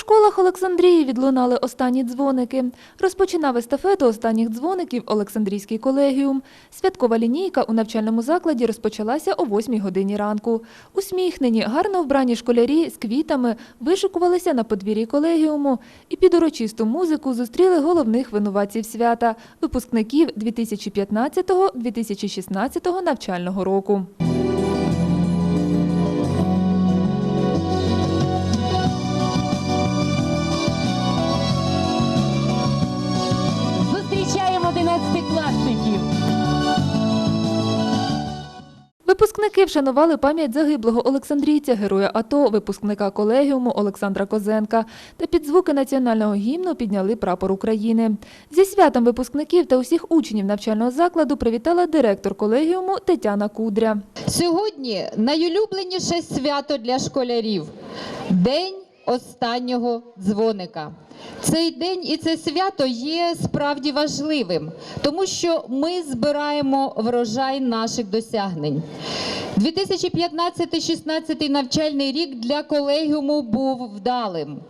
школах Олександрії відлунали останні дзвоники. Розпочинав естафету останніх дзвоників Олександрійський колегіум. Святкова лінійка у навчальному закладі розпочалася о 8 годині ранку. Усміхнені, гарно вбрані школярі з квітами вишикувалися на подвір'ї колегіуму і під урочисту музику зустріли головних винуватців свята – випускників 2015-2016 навчального року. Випускники вшанували пам'ять загиблого Олександрійця, героя АТО, випускника колегіуму Олександра Козенка та під звуки національного гімну підняли прапор України. Зі святом випускників та усіх учнів навчального закладу привітала директор колегіуму Тетяна Кудря. Сьогодні найулюбленіше свято для школярів день останнього дзвоника. Цей день і це свято є справді важливим, тому що ми збираємо врожай наших досягнень. 2015-16 навчальний рік для колегіуму був вдалим.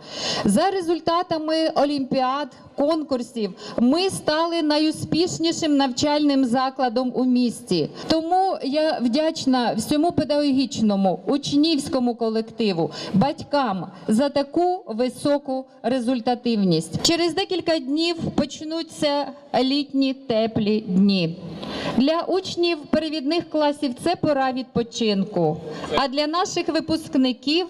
За результатами олімпіад, конкурсів ми стали найуспішнішим навчальним закладом у місті. Тому я вдячна всьому педагогічному учнівському колективу, батькам за таку високу результативність. Через декілька днів почнуться літні теплі дні. Для учнів перевідних класів це пора відпочинку. А для наших випускників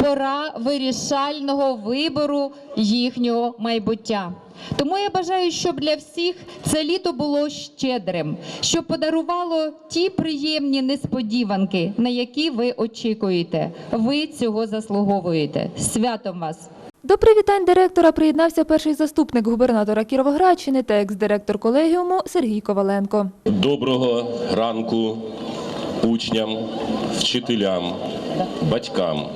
пора вирішального вибору їхнього майбуття. Тому я бажаю, щоб для всіх це літо було щедрим, щоб подарувало ті приємні несподіванки, на які ви очікуєте. Ви цього заслуговуєте. Святом вас! До привітань директора приєднався перший заступник губернатора Кіровоградщини та екс-директор колегіуму Сергій Коваленко. Доброго ранку учням, вчителям, батькам.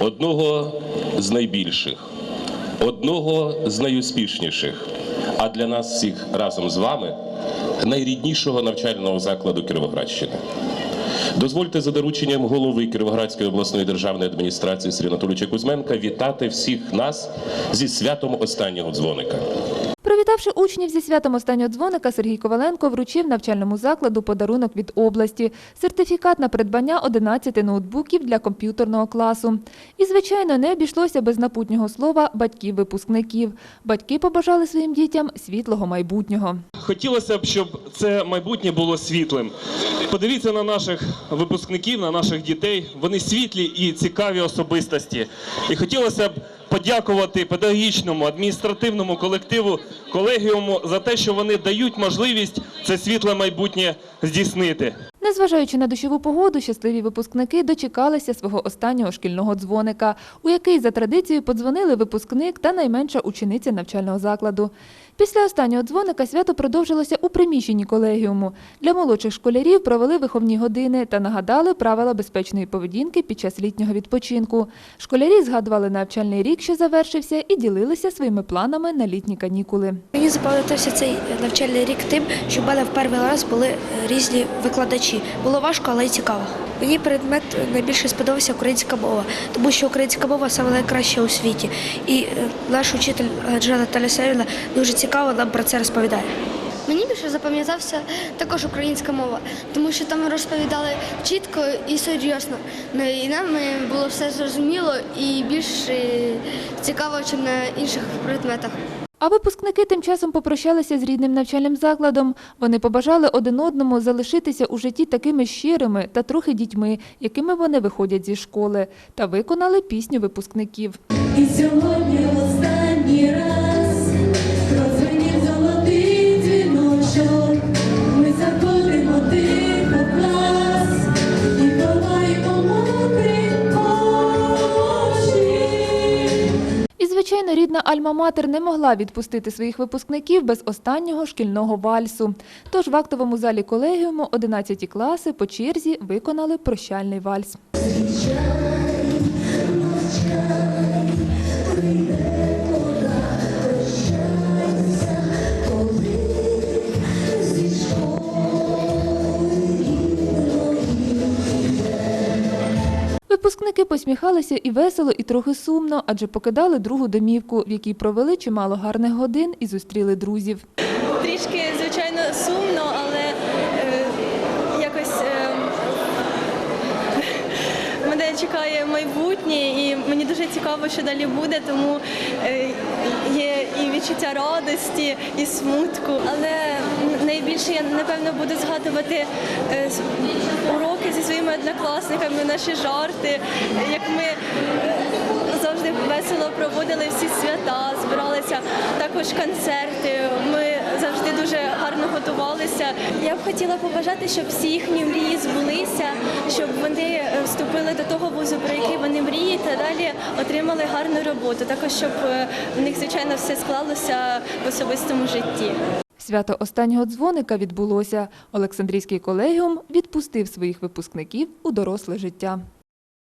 Одного з найбільших, одного з найуспішніших, а для нас всіх разом з вами найріднішого навчального закладу Кіровоградщини. Дозвольте за дорученням голови Кіровоградської обласної державної адміністрації Сергія Анатолійовича Кузьменка вітати всіх нас зі святом останнього дзвоника. Привітавши учнів зі святом останнього дзвоника, Сергій Коваленко вручив навчальному закладу подарунок від області – сертифікат на придбання 11 ноутбуків для комп'ютерного класу. І, звичайно, не обійшлося без напутнього слова батьків-випускників. Батьки побажали своїм дітям світлого майбутнього. Хотілося б, щоб це майбутнє було світлим. Подивіться на наших випускників, на наших дітей. Вони світлі і цікаві особистості. І хотілося б подякувати педагогічному, адміністративному колективу, колегіуму за те, що вони дають можливість це світле майбутнє здійснити. Незважаючи на дощову погоду, щасливі випускники дочекалися свого останнього шкільного дзвоника, у який за традицією подзвонили випускник та найменша учениця навчального закладу. Після останнього дзвоника свято продовжилося у приміщенні колегіуму. Для молодших школярів провели виховні години та нагадали правила безпечної поведінки під час літнього відпочинку. Школярі згадували навчальний рік, що завершився, і ділилися своїми планами на літні канікули. Мені запам'ятався цей навчальний рік тим, що в мене в перший раз були е, різні викладачі. Було важко, але й цікаво. Мені предмет найбільше сподобався українська мова, тому що українська мова саме найкраща у світі. І е, наш учитель е, Джана Наталя Савівна дуже цікаво нам про це розповідає. Мені більше запам'ятався також українська мова, тому що там розповідали чітко і серйозно. Ну, І нам е, було все зрозуміло і більш цікаво, ніж на інших предметах. А випускники тим часом попрощалися з рідним навчальним закладом. Вони побажали один одному залишитися у житті такими щирими та трохи дітьми, якими вони виходять зі школи, та виконали пісню випускників. І сьогодні рідна Альма-Матер не могла відпустити своїх випускників без останнього шкільного вальсу. Тож в актовому залі колегіуму 11 класи по черзі виконали прощальний вальс. Випускники Випускники посміхалися і весело, і трохи сумно, адже покидали другу домівку, в якій провели чимало гарних годин і зустріли друзів. Трішки, звичайно, сумно, але е, якось е, мене чекає майбутнє, і мені дуже цікаво, що далі буде, тому е, є і відчуття радості, і смутку. Але найбільше я напевно буду згадувати е, с- уроки зі своїми однокласниками, наші жарти, як ми. Завжди весело проводили всі свята, збиралися також концерти. Ми завжди дуже гарно готувалися. Я б хотіла побажати, щоб всі їхні мрії збулися, щоб вони е, вступили до того вузу, про який вони мріють, а далі отримали гарну роботу. Також щоб е, в них звичайно все склалося в особистому житті. Свято останнього дзвоника відбулося. Олександрійський колегіум відпустив своїх випускників у доросле життя.